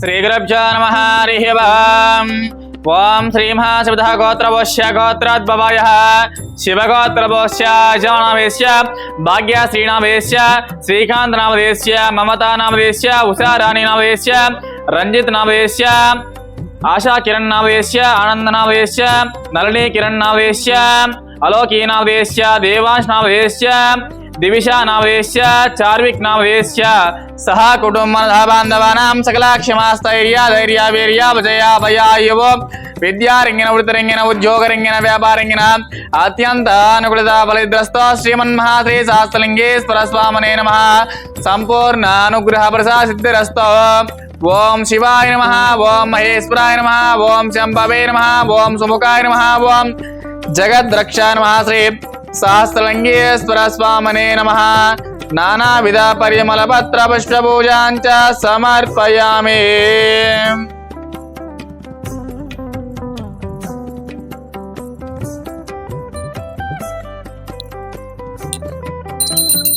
श्रीगुरभ्यो नमः, हरिः वाम् ॐ श्रीमहाशिवतः गोत्रवोश्य गोत्राद्भवायः शिवगोत्रवोश्य जनामेश्य भाग्यश्रीनामेश्य श्रीकान्तनामदेश्य ममतानामदेश्य उषाराणीनामदेश्य रञ्जितनामदेश्य आशा किरण नावेश्य आनंद नावेश्य అలోకీ నామదేశ్య చార్విక్ నామదేశ్య సహా కుటుంబ బాంధవానాం సకలాక్షమాస్థైర్య ధైర్య వీర్య విజయ భయాయువో విద్యారంగిన వృత్తిరంగిన ఉద్యోగరంగిన వ్యాపారంగిన అత్యంత అనుకూలత ఫలిద్రస్తో శ్రీమన్మహాశ్రీ శాస్త్రలింగేశ్వర స్వామనే నమ సంపూర్ణ అనుగ్రహ ప్రసాద సిద్ధిరస్తో ఓం శివాయ నమ ఓం మహేశ్వరాయ నమ ఓం శంభవే నమ ఓం సుముఖాయ నమ ఓం జగద్రక్ష నమ శ్రీ సహస్రలింగేశ్వర స్వామనే నమ నానావిధ పరిమళ పత్ర పుష్ప పూజాంచ సమర్పయామి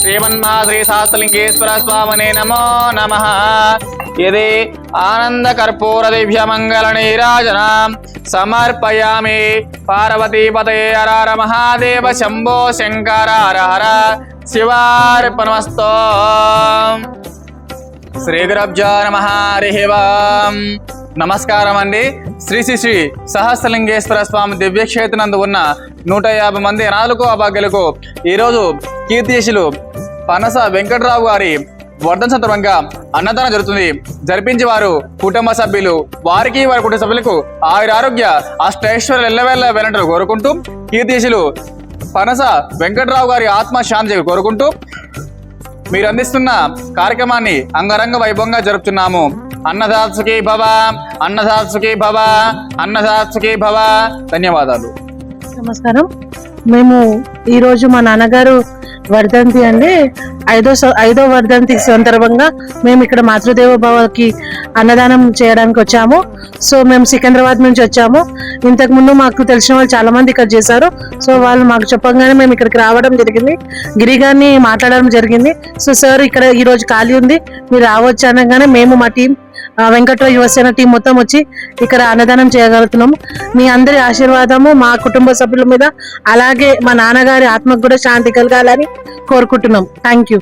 శ్రీమన్మా శాస్త్రలింగేశ్వర స్వామనే నమో నమ. ఇది ఆనంద కర్పూర దివ్య మంగళ సమర్పయామి. పార్వతీపతే హర మహాదేవ శంభో శంకర హర హర శివార్పణమస్తో. శ్రీ గురబ్జో నమ. హరి ఓం. నమస్కారం అండి శ్రీ శ్రీ శ్రీ సహస్రలింగేశ్వర స్వామి దివ్యక్షేత్రనందు ఉన్న నూట యాభై మంది అనాథులకు అభాగ్యులకు ఈరోజు కీర్తిశులు పనస వెంకట్రావు గారి వర్ధన సందర్భంగా అన్నదానం జరుగుతుంది. జరిపించి వారు కుటుంబ సభ్యులు వారికి వారి కుటుంబ సభ్యులకు ఆయుర ఆరోగ్య అష్టేశ్వర ఎల్లవేళ్ళ వెళ్ళంటారు కోరుకుంటూ కీర్తిశులు పనస వెంకట్రావు గారి ఆత్మ శాంతి కోరుకుంటూ మీరు అందిస్తున్న కార్యక్రమాన్ని అంగరంగ వైభవంగా జరుపుతున్నాము. అన్నదాసుకి భవ అన్నదాసుకి భవ అన్నదాసుకి భవ. ధన్యవాదాలు. నమస్కారం. మేము ఈరోజు మా నాన్నగారు వర్ధంతి అండి. ఐదో స- ఐదో వర్ధంతి సందర్భంగా మేము ఇక్కడ మాతృదేవ భవకి అన్నదానం చేయడానికి వచ్చాము. సో మేము సికింద్రాబాద్ నుంచి వచ్చాము. ఇంతకు ముందు మాకు తెలిసిన వాళ్ళు చాలా మంది ఇక్కడ చేశారు. సో వాళ్ళు మాకు చెప్పగానే మేము ఇక్కడికి రావడం జరిగింది. గిరి గారిని మాట్లాడడం జరిగింది. సో సార్ ఇక్కడ ఈ రోజు ఖాళీ ఉంది. మీరు రావచ్చు అనగానే మేము మా టీం వెంకట యువసేన టీం మొత్తం వచ్చి ఇక్కడ అన్నదానం చేయగలుగుతున్నాము. మీ అందరి ఆశీర్వాదము మా కుటుంబ సభ్యుల మీద అలాగే మా నాన్నగారి ఆత్మకు కూడా శాంతి కలగాలని కోరుకుంటున్నాం. Thank you